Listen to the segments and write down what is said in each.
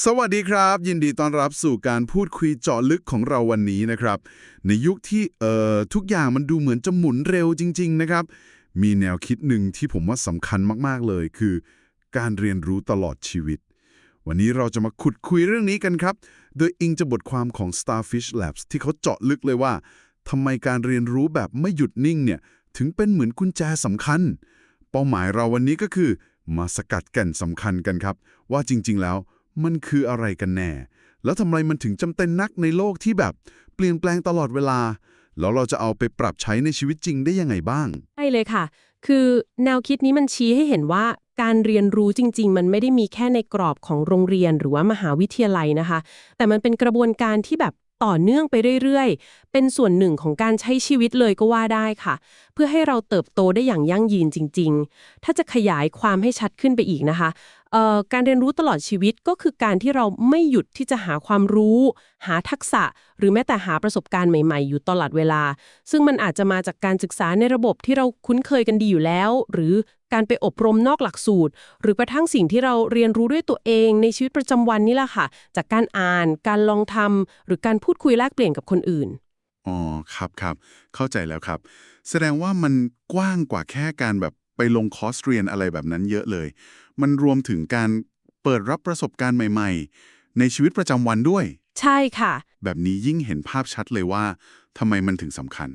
สวัสดีครับ ยินดีต้อนรับสู่การพูดคุยเจาะลึกของเราวันนี้นะครับ ในยุคที่เอ่อทุกอย่างมันดูเหมือนจะหมุนเร็วจริง ๆ นะครับ มีแนวคิดหนึ่งที่ผมว่าสำคัญมากๆเลย คือ การเรียนรู้ตลอดชีวิต วันนี้เราจะมาขุดคุยเรื่องนี้กันครับ โดยอิงจากบทความของ Starfish Labs ที่เขาเจาะลึกเลยว่าทำไมการเรียนรู้แบบไม่หยุดนิ่งเนี่ยถึงเป็นเหมือนกุญแจสำคัญ เป้าหมายเราวันนี้ก็คือ มาสกัดแก่นสำคัญกันครับ ว่าจริง ๆ แล้ว มันคืออะไรกันแน่ แล้วทำไมมันถึงจำเป็นนักในโลกที่แบบ เปลี่ยนแปลงตลอดเวลา แล้วเราจะเอาไปปรับใช้ในชีวิตจริงได้ยังไงบ้าง ใช่เลยค่ะ คือแนวคิดนี้มันชี้ให้เห็นว่าการเรียนรู้จริง ๆ มันไม่ได้มีแค่ในกรอบของโรงเรียนหรือว่ามหาวิทยาลัยนะคะ แต่มันเป็นกระบวนการที่แบบต่อเนื่องไปเรื่อยๆ เป็นส่วนหนึ่งของการใช้ชีวิตเลยก็ว่าได้ค่ะ เพื่อให้เราเติบโตได้อย่างยั่งยืนจริง ๆ ถ้าจะขยายความให้ชัดขึ้นไปอีกนะคะ การเรียนรู้ตลอดชีวิตก็คือการที่เราไม่หยุดที่จะหาความรู้ หาทักษะ หรือแม้แต่หาประสบการณ์ใหม่ๆ อยู่ตลอดเวลา ซึ่งมันอาจจะมาจากการศึกษาในระบบที่เราคุ้นเคยกันดีอยู่แล้ว หรือการไปอบรมนอกหลักสูตร หรือกระทั่งสิ่งที่เราเรียนรู้ด้วยตัวเองในชีวิตประจำวันนี่แหละค่ะ จากการอ่าน การลองทำหรือการพูดคุยแลกเปลี่ยนกับคนอื่นอ๋อครับครับเข้าใจแล้วครับ แสดงว่ามันกว้างกว่าแค่การแบบไปลงคอร์สเรียนอะไรแบบนั้นเยอะเลย มันรวมถึงการเปิดรับประสบการณ์ใหม่ ๆ ในชีวิตประจำวันด้วย ใช่ค่ะ แบบนี้ยิ่งเห็นภาพชัดเลยว่าทำไมมันถึงสำคัญ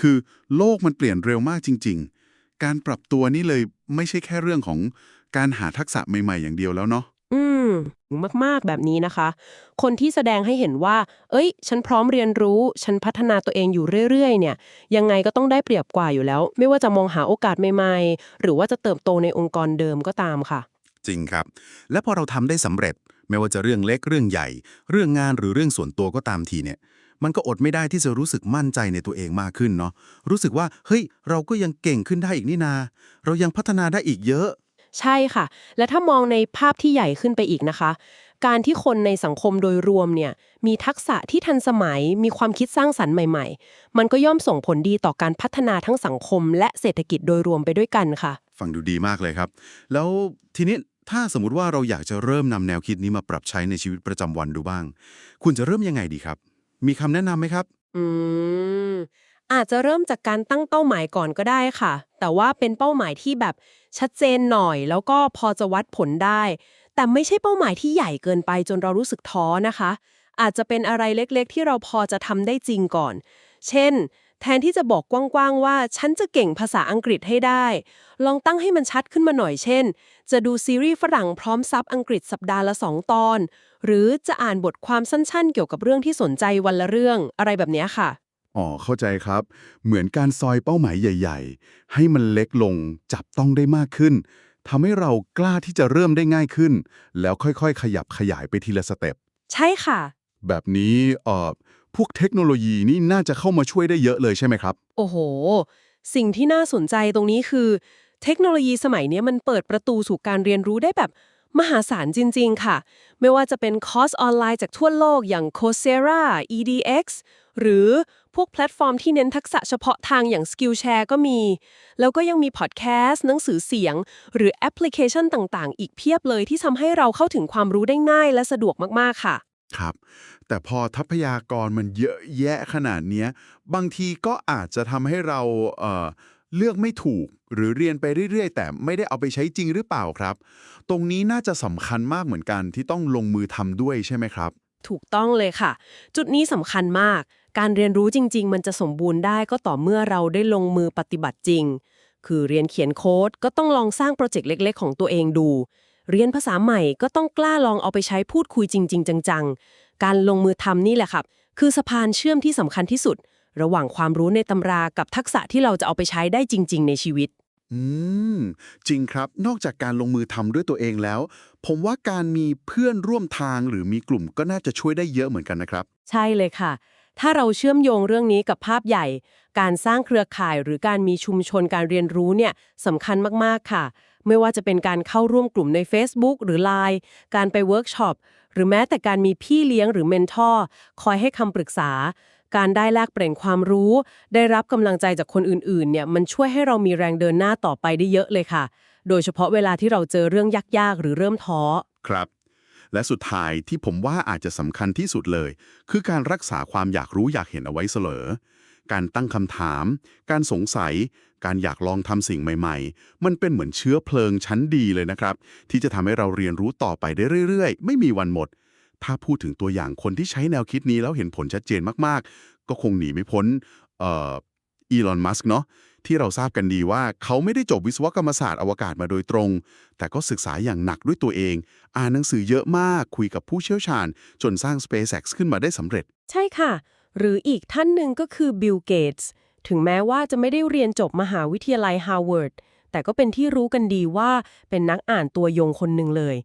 คือโลกมันเปลี่ยนเร็วมากจริง ๆ การปรับตัวนี่เลยไม่ใช่แค่เรื่องของการหาทักษะใหม่ ๆ อย่างเดียวแล้วเนาะอื มากๆแบบนี้นะคะ คนที่แสดงให้เห็นว่า เอ้ย ฉันพร้อมเรียนรู้ ฉันพัฒนาตัวเองอยู่เรื่อยๆ เนี่ย ยังไงก็ต้องได้เปรียบกว่าอยู่แล้ว ไม่ว่าจะมองหาโอกาสใหม่ๆ หรือว่าจะเติบโตในองค์กรเดิมก็ตามค่ะ จริงครับ และพอเราทำได้สำเร็จ ไม่ว่าจะเรื่องเล็กเรื่องใหญ่ เรื่องงานหรือเรื่องส่วนตัวก็ตามทีเนี่ยมันก็อดไม่ได้ที่จะรู้สึกมั่นใจในตัวเองมากขึ้นเนาะรู้สึกว่าเฮ้ยเราก็ยังเก่งขึ้นได้อีกนี่นา เรายังพัฒนาได้อีกเยอะ ใช่ค่ะ และถ้ามองในภาพที่ใหญ่ขึ้นไปอีกนะคะ การที่คนในสังคมโดยรวมเนี่ยมีทักษะที่ทันสมัยมีความคิดสร้างสรรค์ใหม่ ๆ มันก็ย่อมส่งผลดีต่อการพัฒนาทั้งสังคม และเศรษฐกิจโดยรวมไปด้วยกันค่ะ ฟังดูดีมากเลยครับ แล้วทีนี้ถ้าสมมติว่าเราอยากจะเริ่มนำแนวคิดนี้มาปรับใช้ในชีวิตประจำวันดูบ้าง คุณจะเริ่มยังไงดีครับ มีคำแนะนำไหมครับ อืมอาจจะเริ่มจากการตั้งเป้าหมายก่อนก็ได้ค่ะ แต่ว่าเป็นเป้าหมายที่แบบ ชัดเจนหน่อย แล้วก็พอจะวัดผลได้ แต่ไม่ใช่เป้าหมายที่ใหญ่เกินไปจนเรารู้สึกท้อนะคะ อาจจะเป็นอะไรเล็กๆ ที่เราพอจะทำได้จริงก่อน เช่น แทนที่จะบอกกว้างๆว่า ฉันจะเก่งภาษาอังกฤษให้ได้ ลองตั้งให้มันชัดขึ้นมาหน่อยเช่น จะดูซีรีส์ฝรั่งพร้อมซับอังกฤษสัปดาห์ละสองตอน หรือจะอ่านบทความสั้นๆ เกี่ยวกับเรื่องที่สนใจวันละเรื่องอะไรแบบนี้ค่ะ อ๋อ เข้าใจครับ เหมือนการซอยเป้าหมายใหญ่ ๆ ให้มันเล็กลงจับต้องได้มากขึ้นทำให้เรากล้าที่จะเริ่มได้ง่ายขึ้น แล้วค่อยๆ ขยับขยายไปทีละสเต็ปใช่ค่ะ แบบนี้เอ่อพวกเทคโนโลยีนี่น่าจะเข้ามาช่วยได้เยอะเลยใช่ไหมครับ โอ้โห สิ่งที่น่าสนใจตรงนี้คือ เทคโนโลยีสมัยนี้มันเปิดประตูสู่การเรียนรู้ได้แบบมหาศาลจริง ๆ ค่ะ ไม่ว่าจะเป็นคอร์สออนไลน์จากทั่วโลกอย่าง Coursera EDX หรือพวกแพลตฟอร์มที่เน้นทักษะเฉพาะทางอย่าง Skillshare ก็มี แล้วก็ยังมีพอดแคสต์หนังสือเสียง หรือแอปพลิเคชันต่างๆ อีกเพียบเลยที่ทำให้เราเข้าถึงความรู้ได้ง่ายและสะดวกมากๆค่ะ ครับ แต่พอทรัพยากรมันเยอะแยะขนาดเนี้ยบางทีก็อาจจะทำให้เราเอ่อเลือกไม่ถูกหรือเรียนไปเรื่อย ๆ แต่ไม่ได้เอาไปใช้จริงหรือเปล่าครับ ตรงนี้น่าจะสำคัญมากเหมือนกันที่ต้องลงมือทำด้วยใช่ไหมครับ ถูกต้องเลยค่ะ จุดนี้สำคัญมาก การเรียนรู้จริง ๆ มันจะสมบูรณ์ได้ก็ต่อเมื่อเราได้ลงมือปฏิบัติจริง คือเรียนเขียนโค้ดก็ต้องลองสร้างโปรเจกต์เล็ก ๆ ของตัวเองดู เรียนภาษาใหม่ก็ต้องกล้าลองเอาไปใช้พูดคุยจริง ๆ จัง ๆ การลงมือทำนี่แหละครับ คือสะพานเชื่อมที่สำคัญที่สุด ระหว่างความรู้ในตำรากับทักษะที่เราจะเอาไปใช้ได้จริง ๆ ในชีวิตอืม จริงครับนอกจากการลงมือทำด้วยตัวเองแล้ว ผมว่าการมีเพื่อนร่วมทางหรือมีกลุ่มก็น่าจะช่วยได้เยอะเหมือนกันนะครับ ใช่เลยค่ะ ถ้าเราเชื่อมโยงเรื่องนี้กับภาพใหญ่ การสร้างเครือข่ายหรือการมีชุมชนการเรียนรู้เนี่ยสำคัญมากๆค่ะ ไม่ว่าจะเป็นการเข้าร่วมกลุ่มใน Facebook หรือ Line การไปเวิร์กช็อปหรือแม้แต่การมีพี่เลี้ยงหรือเมนทอร์คอยให้คำปรึกษา การได้แลกเปลี่ยนความรู้ ได้รับกำลังใจจากคนอื่นๆเนี่ยมันช่วยให้เรามีแรงเดินหน้าต่อไปได้เยอะเลยค่ะ โดยเฉพาะเวลาที่เราเจอเรื่องยากๆ หรือเริ่มท้อครับ และสุดท้ายที่ผมว่าอาจจะสำคัญที่สุดเลย คือการรักษาความอยากรู้อยากเห็นเอาไว้เสมอการตั้งคำถาม การสงสัย การอยากลองทำสิ่งใหม่ ๆ มันเป็นเหมือนเชื้อเพลิงชั้นดีเลยนะครับ ที่จะทำให้เราเรียนรู้ต่อไปได้เรื่อยๆ ไม่มีวันหมด ถ้าพูดถึงตัวอย่างคนที่ใช้แนวคิดนี้แล้วเห็นผลชัดเจนมากๆ ก็คงหนีไม่พ้นเอ่ออีลอน มัสก์เนาะ ที่เราทราบกันดีว่าเขาไม่ได้จบวิศวกรรมศาสตร์อวกาศมาโดยตรง แต่ก็ศึกษาอย่างหนักด้วยตัวเอง อ่านหนังสือเยอะมากคุยกับผู้เชี่ยวชาญ จนสร้าง SpaceX ขึ้นมาได้สำเร็จ ใช่ค่ะ หรืออีกท่านหนึ่งก็คือบิลเกตส์ถึงแม้ว่าจะไม่ได้เรียนจบมหาวิทยาลัยฮาร์วาร์ดแต่ก็เป็นที่รู้กันดีว่าเป็นนักอ่านตัวยงคนหนึ่งเลย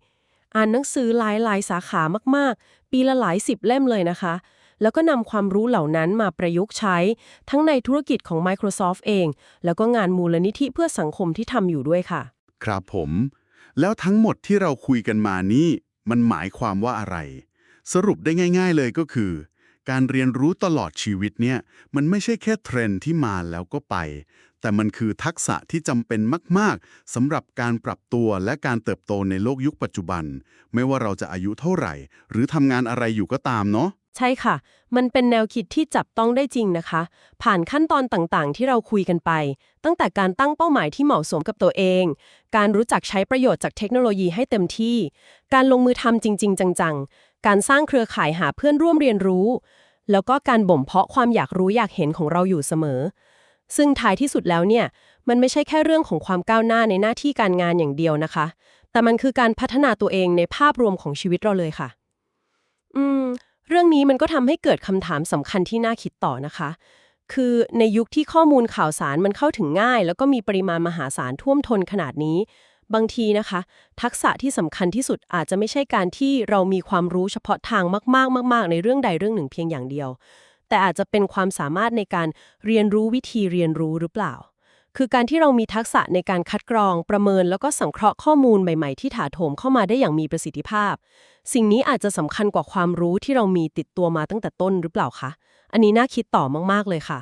อ่านหนังสือหลายหลายๆสาขามากๆ ปีละหลายสิบเล่มเลยนะคะ แล้วก็นำความรู้เหล่านั้นมาประยุกต์ใช้ ทั้งในธุรกิจของ Microsoft เอง แล้วก็งานมูลนิธิเพื่อสังคมที่ทำอยู่ด้วยค่ะ ครับผม แล้วทั้งหมดที่เราคุยกันมานี้ มันหมายความว่าอะไร สรุปได้ง่าย ๆเลยก็คือ การเรียนรู้ตลอดชีวิตเนี่ยมันไม่ใช่แค่เทรนด์ที่มาแล้วก็ไป แต่มันคือทักษะที่จำเป็นมาก ๆสำหรับการปรับตัวและการเติบโตในโลกยุคปัจจุบัน ไม่ว่าเราจะอายุเท่าไหร่ หรือทำงานอะไรอยู่ก็ตามเนาะใช่ค่ะ มันเป็นแนวคิดที่จับต้องได้จริงนะคะ ผ่านขั้นตอนต่างๆ ที่เราคุยกันไป ตั้งแต่การตั้งเป้าหมายที่เหมาะสมกับตัวเอง การรู้จักใช้ประโยชน์จากเทคโนโลยีให้เต็มที่ การลงมือทำจริง ๆ จัง ๆ การสร้างเครือข่ายหาเพื่อนร่วมเรียนรู้ แล้วก็การบ่มเพาะความอยากรู้อยากเห็นของเราอยู่เสมอ ซึ่งท้ายที่สุดแล้วเนี่ยมันไม่ใช่แค่เรื่องของความก้าวหน้าในหน้าที่การงานอย่างเดียวนะคะ แต่มันคือการพัฒนาตัวเองในภาพรวมของชีวิตเราเลยค่ะ อืม เรื่องนี้มันก็ทำให้เกิดคำถามสำคัญที่น่าคิดต่อนะคะ คือในยุคที่ข้อมูลข่าวสารมันเข้าถึงง่าย แล้วก็มีปริมาณมหาศาลท่วมท้นขนาดนี้ บางทีนะคะ ทักษะที่สำคัญที่สุดอาจจะไม่ใช่การที่เรามีความรู้เฉพาะทางมาก ๆ มาก ๆ ในเรื่องใดเรื่องหนึ่งเพียงอย่างเดียว แต่อาจจะเป็นความสามารถในการเรียนรู้วิธีเรียนรู้หรือเปล่า คือการที่เรามีทักษะในการคัดกรอง ประเมินแล้วก็สังเคราะห์ข้อมูลใหม่ๆ ที่ถาโถมเข้ามาได้อย่างมีประสิทธิภาพ สิ่งนี้อาจจะสำคัญกว่าความรู้ที่เรามีติดตัวมาตั้งแต่ต้นหรือเปล่าคะ อันนี้น่าคิดต่อมากๆเลยค่ะ